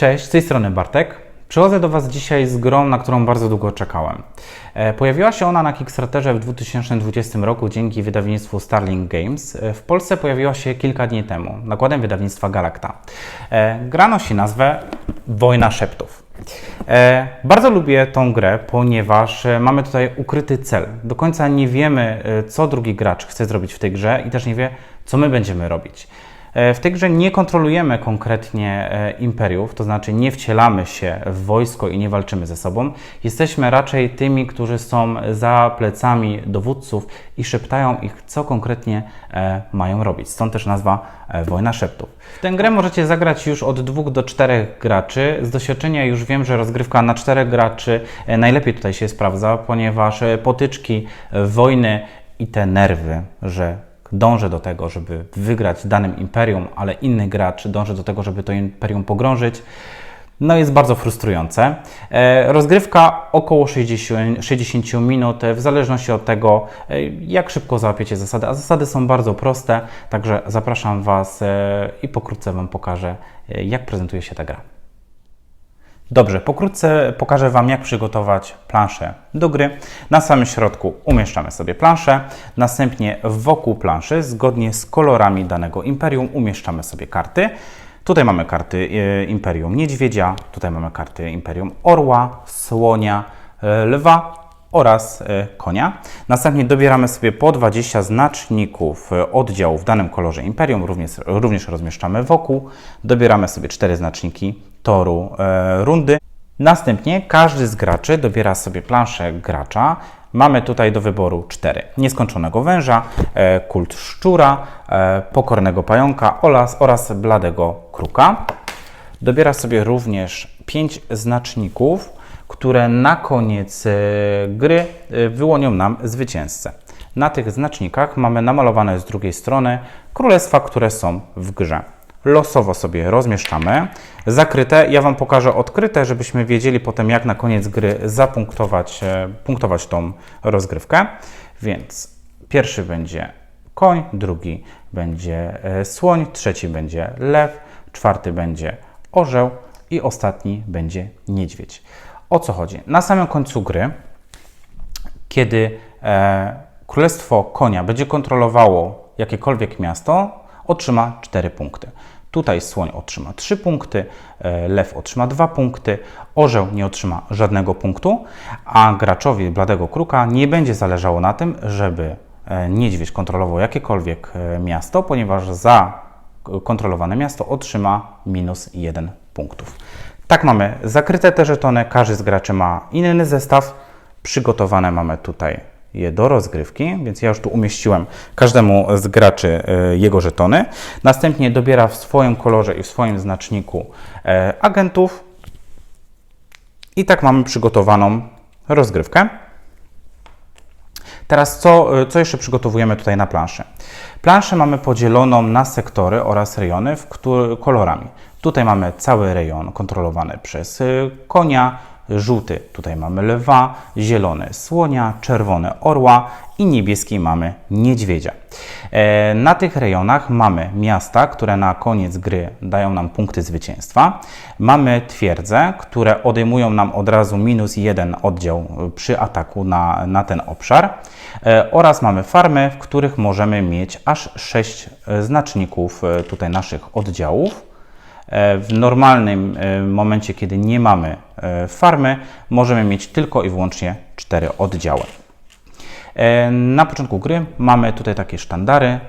Cześć, z tej strony Bartek. Przychodzę do Was dzisiaj z grą, na którą bardzo długo czekałem. E, Pojawiła się ona na Kickstarterze w 2020 roku dzięki wydawnictwu Starling Games. E, W Polsce pojawiła się kilka dni temu, nakładem wydawnictwa Galacta. E, Gra nosi nazwę Wojna Szeptów. Bardzo lubię tą grę, ponieważ mamy tutaj ukryty cel. Do końca nie wiemy, co drugi gracz chce zrobić w tej grze i też nie wie, co my będziemy robić. E, W tej grze nie kontrolujemy konkretnie e, imperiów, to znaczy nie wcielamy się w wojsko i nie walczymy ze sobą. Jesteśmy raczej tymi, którzy są za plecami dowódców i szeptają ich, co konkretnie e, mają robić. Stąd też nazwa Wojna Szeptów. W tę grę możecie zagrać już od dwóch do czterech graczy. Z doświadczenia już wiem, że rozgrywka na czterech graczy najlepiej tutaj się sprawdza, ponieważ potyczki, wojny i te nerwy, że dążę do tego, żeby wygrać danym imperium, ale inny gracz dąży do tego, żeby to imperium pogrążyć. No jest bardzo frustrujące. E, Rozgrywka około 60, 60 minut, e, w zależności od tego, e, jak szybko załapiecie zasady. A zasady są bardzo proste, także zapraszam Was i pokrótce Wam pokażę, jak prezentuje się ta gra. Dobrze, pokrótce pokażę Wam, jak przygotować planszę do gry. Na samym środku umieszczamy sobie planszę, następnie wokół planszy, zgodnie z kolorami danego imperium, umieszczamy sobie karty. Tutaj mamy karty e, Imperium Niedźwiedzia, tutaj mamy karty Imperium Orła, Słonia, e, Lwa oraz e, konia. Następnie dobieramy sobie po 20 znaczników oddziału w danym kolorze Imperium, również, również rozmieszczamy wokół. Dobieramy sobie 4 znaczniki toru e, rundy. Następnie każdy z graczy dobiera sobie planszę gracza. Mamy tutaj do wyboru cztery. Nieskończonego węża, e, kult szczura, e, pokornego pająka oraz, oraz bladego kruka. Dobiera sobie również pięć znaczników, które na koniec gry wyłonią nam zwycięzcę. Na tych znacznikach mamy namalowane z drugiej strony królestwa, które są w grze. Losowo sobie rozmieszczamy. Zakryte, ja Wam pokażę odkryte, żebyśmy wiedzieli potem, jak na koniec gry zapunktować e, punktować tą rozgrywkę. Więc pierwszy będzie koń, drugi będzie e, słoń, trzeci będzie lew, czwarty będzie orzeł i ostatni będzie niedźwiedź. O co chodzi? Na samym końcu gry, kiedy e, królestwo konia będzie kontrolowało jakiekolwiek miasto, otrzyma 4 punkty. Tutaj słoń otrzyma 3 punkty, e, lew otrzyma 2 punkty, orzeł nie otrzyma żadnego punktu, a graczowi bladego kruka nie będzie zależało na tym, żeby e, niedźwiedź kontrolował jakiekolwiek e, miasto, ponieważ za kontrolowane miasto otrzyma minus 1 punktów. Tak mamy zakryte te żetony, każdy z graczy ma inny zestaw. Przygotowane mamy tutaj je do rozgrywki, więc ja już tu umieściłem każdemu z graczy e, jego żetony. Następnie dobiera w swoim kolorze i w swoim znaczniku e, agentów. I tak mamy przygotowaną rozgrywkę. Teraz co, co jeszcze przygotowujemy tutaj na planszę? Planszę mamy podzieloną na sektory oraz rejony w któ- kolorami. Tutaj mamy cały rejon kontrolowany przez konia, żółty tutaj mamy lwa, zielony słonia, czerwony orła i niebieski mamy niedźwiedzia. E, Na tych rejonach mamy miasta, które na koniec gry dają nam punkty zwycięstwa. Mamy twierdze, które odejmują nam od razu minus jeden oddział y, przy ataku na, na ten obszar. E, Oraz mamy farmy, w których możemy mieć aż 6 znaczników e, tutaj naszych oddziałów. E, W normalnym e, momencie, kiedy nie mamy e, farmy, możemy mieć tylko i wyłącznie 4 oddziały. Na początku gry mamy tutaj takie sztandary.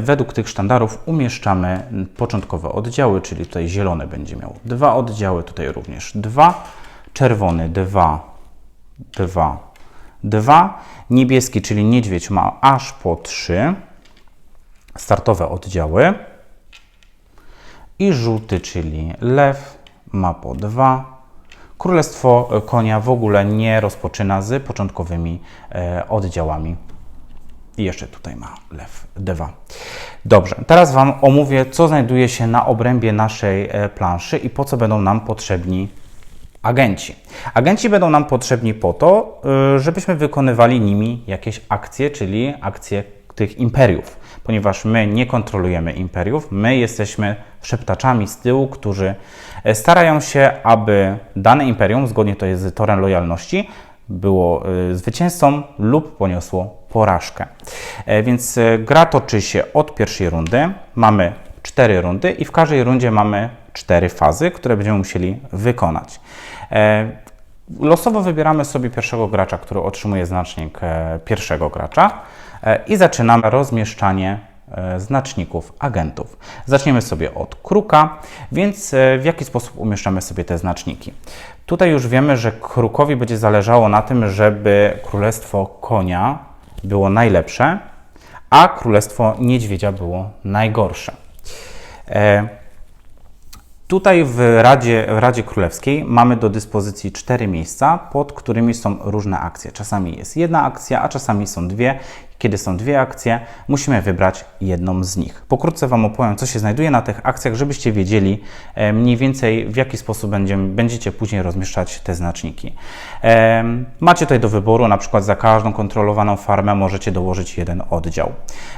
Według tych sztandarów umieszczamy początkowe oddziały, czyli tutaj zielony będzie miał dwa oddziały, tutaj również dwa, czerwony dwa, dwa, dwa, niebieski, czyli niedźwiedź ma aż po trzy startowe oddziały i żółty, czyli lew, ma po dwa. Królestwo e, konia w ogóle nie rozpoczyna z początkowymi e, oddziałami. I jeszcze tutaj ma lew D2. Dobrze, teraz Wam omówię, co znajduje się na obrębie naszej e, planszy i po co będą nam potrzebni agenci. Agenci będą nam potrzebni po to, y, żebyśmy wykonywali nimi jakieś akcje, czyli akcje tych imperiów, ponieważ my nie kontrolujemy imperiów, my jesteśmy szeptaczami z tyłu, którzy E, Starają się, aby dane imperium, zgodnie to jest z torem lojalności, było e, zwycięzcą lub poniosło porażkę. E, Więc gra toczy się od pierwszej rundy. Mamy cztery rundy i w każdej rundzie mamy cztery fazy, które będziemy musieli wykonać. Losowo wybieramy sobie pierwszego gracza, który otrzymuje znacznik e, pierwszego gracza e, i zaczynamy rozmieszczanie e, znaczników agentów. Zaczniemy sobie od kruka, więc w jaki sposób umieszczamy sobie te znaczniki? Tutaj już wiemy, że krukowi będzie zależało na tym, żeby królestwo konia było najlepsze, a królestwo niedźwiedzia było najgorsze. Tutaj w Radzie, w Radzie Królewskiej mamy do dyspozycji cztery miejsca, pod którymi są różne akcje. Czasami jest jedna akcja, a czasami są dwie. Kiedy są dwie akcje, musimy wybrać jedną z nich. Pokrótce Wam opowiem, co się znajduje na tych akcjach, żebyście wiedzieli e, mniej więcej, w jaki sposób będziemy, będziecie później rozmieszczać te znaczniki. E, Macie tutaj do wyboru, na przykład za każdą kontrolowaną farmę możecie dołożyć jeden oddział.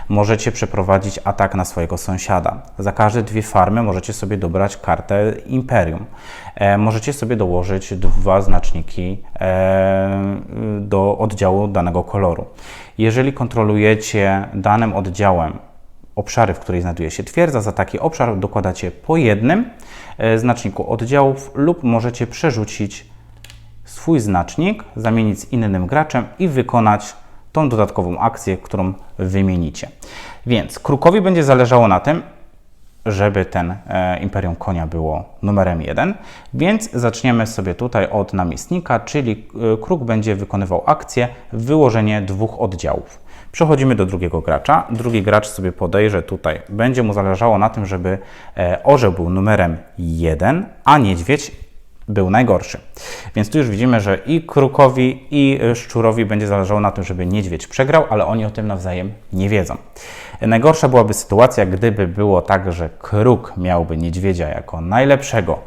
Możecie przeprowadzić atak na swojego sąsiada. Za każde dwie farmy możecie sobie dobrać kartę Imperium. E, Możecie sobie dołożyć dwa znaczniki do oddziału danego koloru. Jeżeli kontrolujecie danym oddziałem obszary, w której znajduje się twierdza, za taki obszar dokładacie po jednym e, znaczniku oddziałów lub możecie przerzucić swój znacznik, zamienić z innym graczem i wykonać tą dodatkową akcję, którą wymienicie. Więc krukowi będzie zależało na tym, żeby ten e, Imperium Konia było numerem jeden, więc zaczniemy sobie tutaj od namiestnika, czyli e, kruk będzie wykonywał akcję wyłożenie dwóch oddziałów. Przechodzimy do drugiego gracza. Drugi gracz sobie podejrze tutaj. Będzie mu zależało na tym, żeby e, orzeł był numerem 1, a niedźwiedź był najgorszy. Więc tu już widzimy, że i krukowi, i szczurowi będzie zależało na tym, żeby niedźwiedź przegrał, ale oni o tym nawzajem nie wiedzą. Najgorsza byłaby sytuacja, gdyby było tak, że kruk miałby niedźwiedzia jako najlepszego,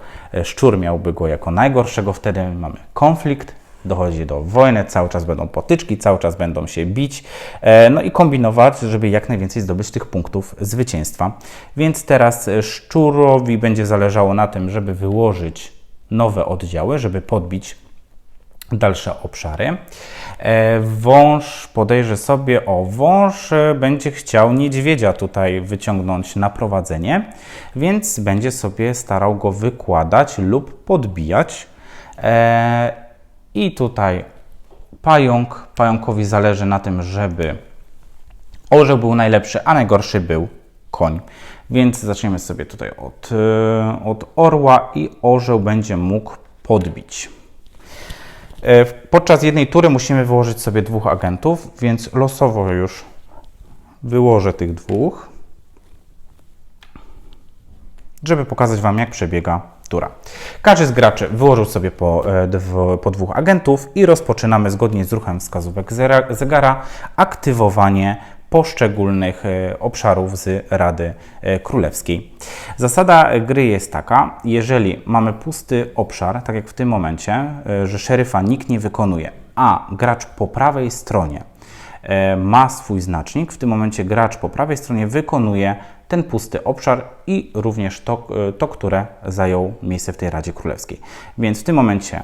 szczur miałby go jako najgorszego, wtedy mamy konflikt, dochodzi do wojny, cały czas będą potyczki, cały czas będą się bić, e, no i kombinować, żeby jak najwięcej zdobyć tych punktów zwycięstwa. Więc teraz szczurowi będzie zależało na tym, żeby wyłożyć nowe oddziały, żeby podbić dalsze obszary. E, Wąż podejrzy sobie, o wąż e, będzie chciał niedźwiedzia tutaj wyciągnąć na prowadzenie, więc będzie sobie starał go wykładać lub podbijać. E, I tutaj pająk, pająkowi zależy na tym, żeby orzeł był najlepszy, a najgorszy był koń. Więc zaczniemy sobie tutaj od, e, od orła i orzeł będzie mógł podbić. E, Podczas jednej tury musimy wyłożyć sobie dwóch agentów, więc losowo już wyłożę tych dwóch, żeby pokazać Wam, jak przebiega tura. Każdy z graczy wyłożył sobie po, e, po dwóch agentów i rozpoczynamy zgodnie z ruchem wskazówek zegara aktywowanie poszczególnych e, obszarów z Rady e, Królewskiej. Zasada gry jest taka, jeżeli mamy pusty obszar, tak jak w tym momencie, e, że szeryfa nikt nie wykonuje, a gracz po prawej stronie ma swój znacznik, w tym momencie gracz po prawej stronie wykonuje ten pusty obszar i również to, to które zajął miejsce w tej Radzie Królewskiej. Więc w tym momencie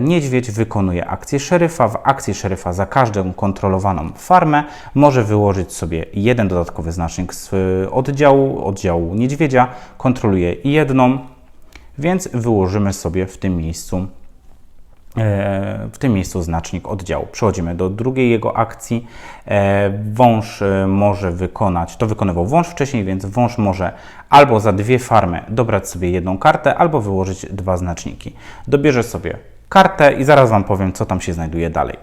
niedźwiedź wykonuje akcję szeryfa. W akcji szeryfa za każdą kontrolowaną farmę może wyłożyć sobie jeden dodatkowy znacznik z e, oddziału, oddziału niedźwiedzia, kontroluje jedną, więc wyłożymy sobie w tym miejscu E, w tym miejscu znacznik oddziału. Przechodzimy do drugiej jego akcji. E, Wąż e, może wykonać, to wykonywał wąż wcześniej, więc wąż może albo za dwie farmy dobrać sobie jedną kartę, albo wyłożyć dwa znaczniki. Dobierze sobie kartę i zaraz Wam powiem, co tam się znajduje dalej.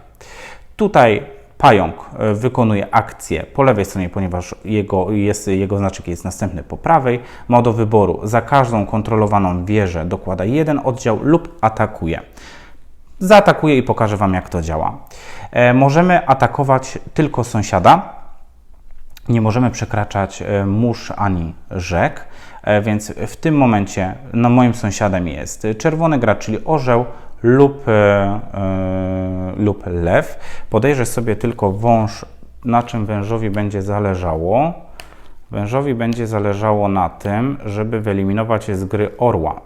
Tutaj pająk e, wykonuje akcję po lewej stronie, ponieważ jego, jest, jego znacznik jest następny po prawej. Ma do wyboru za każdą kontrolowaną wieżę dokłada jeden oddział lub atakuje. Zaatakuję i pokażę Wam, jak to działa. E, możemy atakować tylko sąsiada. Nie możemy przekraczać e, mórz ani rzek, e, więc w tym momencie no, moim sąsiadem jest czerwony gracz, czyli orzeł lub, e, e, lub lew. Podejrzę sobie tylko wąż, na czym wężowi będzie zależało. Wężowi będzie zależało na tym, żeby wyeliminować z gry orła.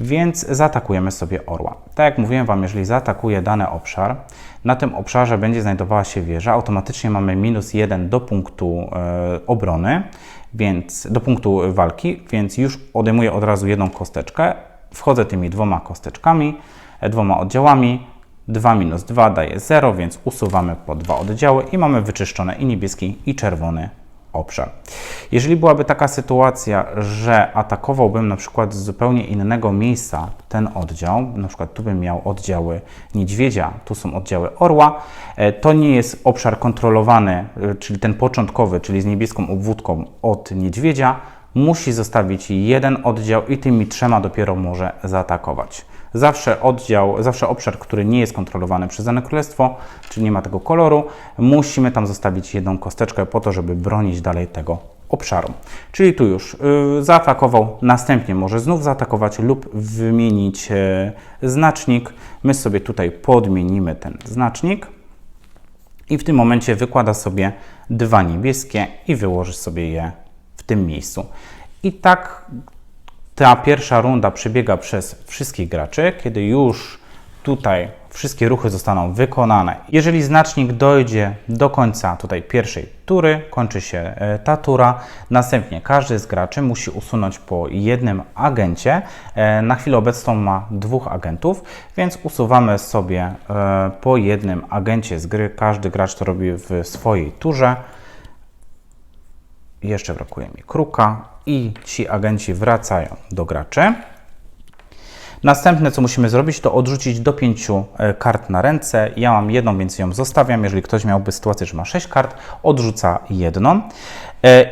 więc zaatakujemy sobie orła. Tak jak mówiłem Wam, jeżeli zaatakuje dany obszar, na tym obszarze będzie znajdowała się wieża, automatycznie mamy minus 1 do punktu e, obrony, więc do punktu walki, więc już odejmuję od razu jedną kosteczkę, wchodzę tymi dwoma kosteczkami, dwoma oddziałami, 2 minus 2 daje 0, więc usuwamy po dwa oddziały i mamy wyczyszczone i niebieski i czerwony obszar. Jeżeli byłaby taka sytuacja, że atakowałbym na przykład z zupełnie innego miejsca ten oddział, na przykład tu bym miał oddziały niedźwiedzia, tu są oddziały orła, e, to nie jest obszar kontrolowany, e, czyli ten początkowy, czyli z niebieską obwódką od niedźwiedzia, musi zostawić jeden oddział i tymi trzema dopiero może zaatakować. Zawsze oddział, zawsze obszar, który nie jest kontrolowany przez dane królestwo, czyli nie ma tego koloru, musimy tam zostawić jedną kosteczkę po to, żeby bronić dalej tego obszaru. Czyli tu już yy, zaatakował, następnie może znów zaatakować lub wymienić yy, znacznik. My sobie tutaj podmienimy ten znacznik i w tym momencie wykłada sobie dwa niebieskie i wyłoży sobie je w tym miejscu. I tak ta pierwsza runda przebiega przez wszystkich graczy, kiedy już tutaj wszystkie ruchy zostaną wykonane. Jeżeli znacznik dojdzie do końca tutaj pierwszej tury, kończy się e, ta tura. Następnie każdy z graczy musi usunąć po jednym agencie. E, na chwilę obecną ma dwóch agentów, więc usuwamy sobie e, po jednym agencie z gry. Każdy gracz to robi w swojej turze. Jeszcze brakuje mi kruka i ci agenci wracają do graczy. Następne, co musimy zrobić, to odrzucić do pięciu e, kart na ręce. Ja mam jedną, więc ją zostawiam. Jeżeli ktoś miałby sytuację, że ma sześć kart, odrzuca jedną. E,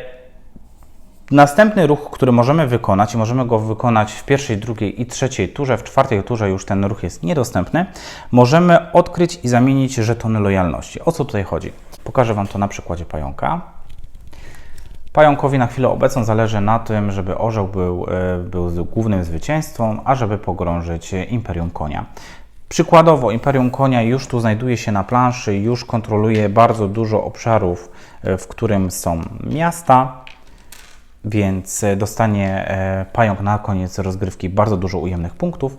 następny ruch, który możemy wykonać, i możemy go wykonać w pierwszej, drugiej i trzeciej turze, w czwartej turze już ten ruch jest niedostępny, możemy odkryć i zamienić żetony lojalności. O co tutaj chodzi? Pokażę Wam to na przykładzie pająka. Pająkowi na chwilę obecną zależy na tym, żeby orzeł był, e, był głównym zwycięzcą, a żeby pogrążyć Imperium Konia. Przykładowo, Imperium Konia już tu znajduje się na planszy, już kontroluje bardzo dużo obszarów, e, w którym są miasta, więc dostanie e, pająk na koniec rozgrywki bardzo dużo ujemnych punktów,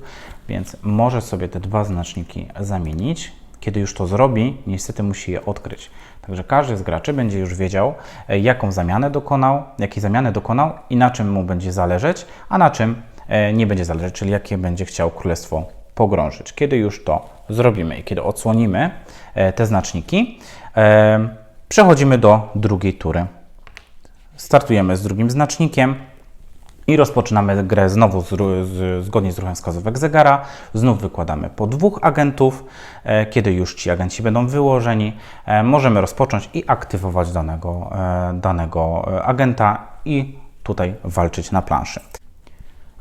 więc może sobie te dwa znaczniki zamienić. Kiedy już to zrobi, niestety musi je odkryć. Także każdy z graczy będzie już wiedział, e, jaką zamianę dokonał, jakiej zamiany dokonał i na czym mu będzie zależeć, a na czym e, nie będzie zależeć, czyli jakie będzie chciał królestwo pogrążyć. Kiedy już to zrobimy i kiedy odsłonimy e, te znaczniki, przechodzimy do drugiej tury. Startujemy z drugim znacznikiem, i rozpoczynamy grę znowu z, z, zgodnie z ruchem wskazówek zegara. Znów wykładamy po dwóch agentów. E, kiedy już ci agenci będą wyłożeni, e, możemy rozpocząć i aktywować danego, e, danego agenta i tutaj walczyć na planszy.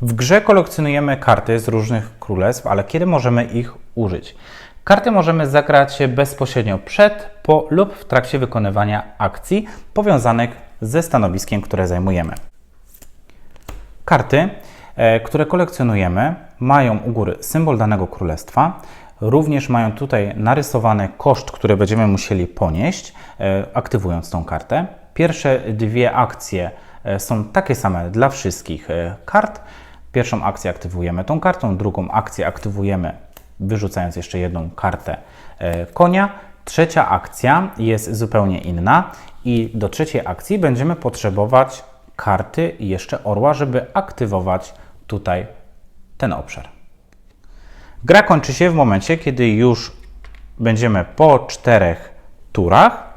W grze kolekcjonujemy karty z różnych królestw, ale kiedy możemy ich użyć? Karty możemy zagrać bezpośrednio przed, po lub w trakcie wykonywania akcji powiązanych ze stanowiskiem, które zajmujemy. Karty, e, które kolekcjonujemy, mają u góry symbol danego królestwa. Również mają tutaj narysowany koszt, który będziemy musieli ponieść, e, aktywując tą kartę. Pierwsze dwie akcje e, są takie same dla wszystkich kart. Pierwszą akcję aktywujemy tą kartą, drugą akcję aktywujemy wyrzucając jeszcze jedną kartę konia. Trzecia akcja jest zupełnie inna i do trzeciej akcji będziemy potrzebować karty i jeszcze orła, żeby aktywować tutaj ten obszar. Gra kończy się w momencie, kiedy już będziemy po czterech turach.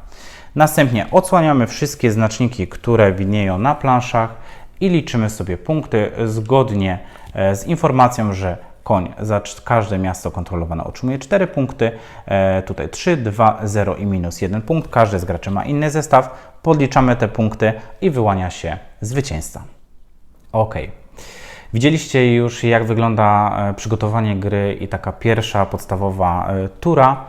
Następnie odsłaniamy wszystkie znaczniki, które widnieją na planszach i liczymy sobie punkty zgodnie e, z informacją, że koń za każde miasto kontrolowane otrzymuje 4 punkty, e, tutaj 3, 2, 0 i minus 1 punkt. Każdy z graczy ma inny zestaw. Podliczamy te punkty i wyłania się zwycięzca. Ok. Widzieliście już, jak wygląda e, przygotowanie gry i taka pierwsza podstawowa e, tura,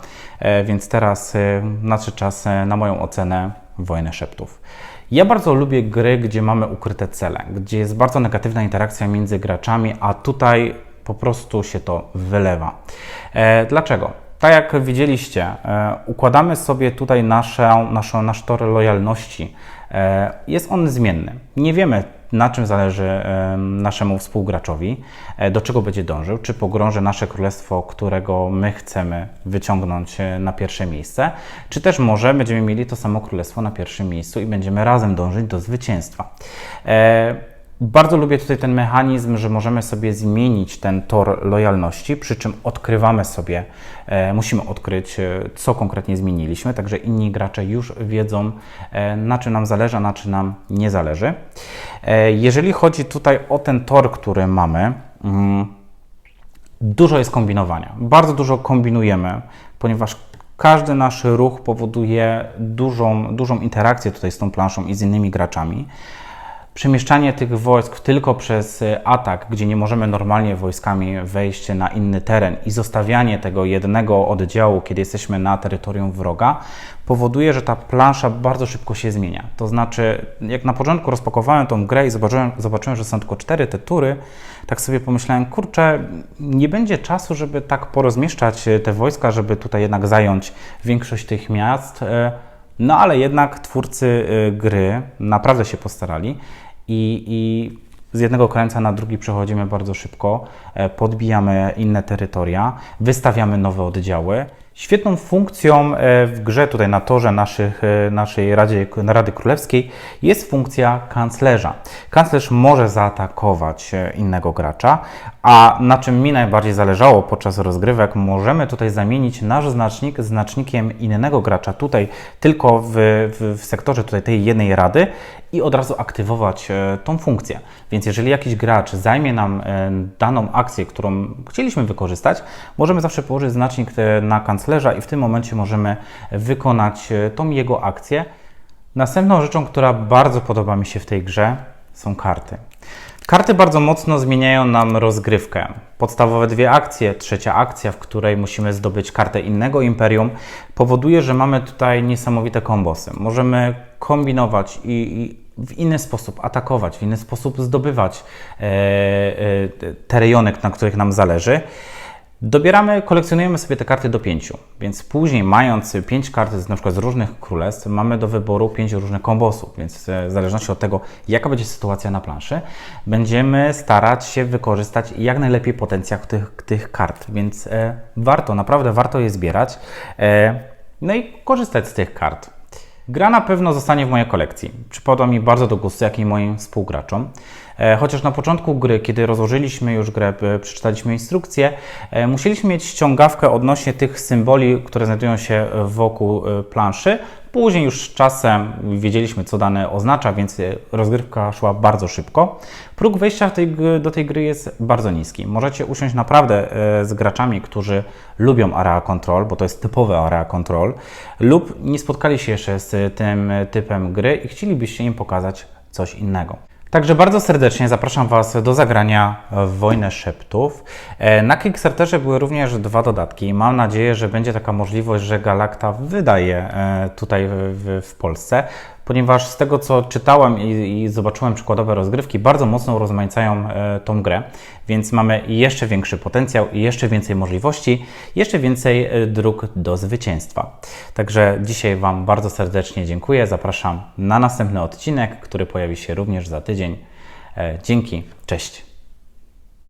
więc teraz nadszedł czas na moją ocenę Wojny Szeptów. Ja bardzo lubię gry, gdzie mamy ukryte cele, gdzie jest bardzo negatywna interakcja między graczami, a tutaj po prostu się to wylewa. E, dlaczego? Tak jak widzieliście, e, układamy sobie tutaj nasze, nasze, nasz tor lojalności. E, jest on zmienny. Nie wiemy, na czym zależy naszemu współgraczowi, do czego będzie dążył, czy pogrąży nasze królestwo, którego my chcemy wyciągnąć na pierwsze miejsce, czy też może będziemy mieli to samo królestwo na pierwszym miejscu i będziemy razem dążyć do zwycięstwa. Bardzo lubię tutaj ten mechanizm, że możemy sobie zmienić ten tor lojalności, przy czym odkrywamy sobie, e, musimy odkryć, e, co konkretnie zmieniliśmy, także inni gracze już wiedzą, e, na czym nam zależy, a na czym nam nie zależy. Jeżeli chodzi tutaj o ten tor, który mamy, mm, dużo jest kombinowania. Bardzo dużo kombinujemy, ponieważ każdy nasz ruch powoduje dużą, dużą interakcję tutaj z tą planszą i z innymi graczami. Przemieszczanie tych wojsk tylko przez e, atak, gdzie nie możemy normalnie wojskami wejść na inny teren i zostawianie tego jednego oddziału, kiedy jesteśmy na terytorium wroga, powoduje, że ta plansza bardzo szybko się zmienia. To znaczy, jak na początku rozpakowałem tą grę i zobaczyłem, zobaczyłem że są tylko cztery te tury, tak sobie pomyślałem, kurczę, nie będzie czasu, żeby tak porozmieszczać e, te wojska, żeby tutaj jednak zająć większość tych miast. E, No ale jednak twórcy gry naprawdę się postarali i, i z jednego krańca na drugi przechodzimy bardzo szybko, e, podbijamy inne terytoria, wystawiamy nowe oddziały. Świetną funkcją e, w grze tutaj na torze naszych, e, naszej Radzie, Rady Królewskiej jest funkcja kanclerza. Kanclerz może zaatakować e, innego gracza, a na czym mi najbardziej zależało podczas rozgrywek, możemy tutaj zamienić nasz znacznik znacznikiem innego gracza tutaj tylko w, w, w sektorze tutaj tej jednej rady i od razu aktywować tą funkcję. Więc jeżeli jakiś gracz zajmie nam daną akcję, którą chcieliśmy wykorzystać, możemy zawsze położyć znacznik na kanclerza i w tym momencie możemy wykonać e, tą jego akcję. Następną rzeczą, która bardzo podoba mi się w tej grze, są karty. Karty bardzo mocno zmieniają nam rozgrywkę. Podstawowe dwie akcje, trzecia akcja, w której musimy zdobyć kartę innego imperium, powoduje, że mamy tutaj niesamowite kombosy. Możemy kombinować i, i w inny sposób atakować, w inny sposób zdobywać e, e, te rejony, na których nam zależy. Dobieramy, kolekcjonujemy sobie te karty do pięciu, więc później mając pięć kart z, na przykład z różnych królestw, mamy do wyboru pięć różnych kombosów, więc w zależności od tego, jaka będzie sytuacja na planszy, będziemy starać się wykorzystać jak najlepiej potencjał tych, tych kart, więc e, warto, naprawdę warto je zbierać, e, no i korzystać z tych kart. Gra na pewno zostanie w mojej kolekcji. Przypadła mi bardzo do gustu, jak i moim współgraczom. E, Chociaż na początku gry, kiedy rozłożyliśmy już grę, przeczytaliśmy instrukcję, e, musieliśmy mieć ściągawkę odnośnie tych symboli, które znajdują się wokół e, planszy. Później już czasem wiedzieliśmy, co dane oznacza, więc rozgrywka szła bardzo szybko. Próg wejścia tej, do tej gry jest bardzo niski. Możecie usiąść naprawdę e, z graczami, którzy lubią area control, bo to jest typowe area control, lub nie spotkali się jeszcze z tym typem gry i chcielibyście im pokazać coś innego. Także bardzo serdecznie zapraszam Was do zagrania w Wojnę Szeptów. E, Na Kickstarterze były również dwa dodatki. Mam nadzieję, że będzie taka możliwość, że Galacta wydaje e, tutaj w Polsce, ponieważ z tego co czytałem i, i zobaczyłem przykładowe rozgrywki, bardzo mocno urozmaicają e, tą grę, więc mamy jeszcze większy potencjał i jeszcze więcej możliwości, jeszcze więcej e, dróg do zwycięstwa. Także dzisiaj Wam bardzo serdecznie dziękuję. Zapraszam na następny odcinek, który pojawi się również za tydzień. E, Dzięki, cześć.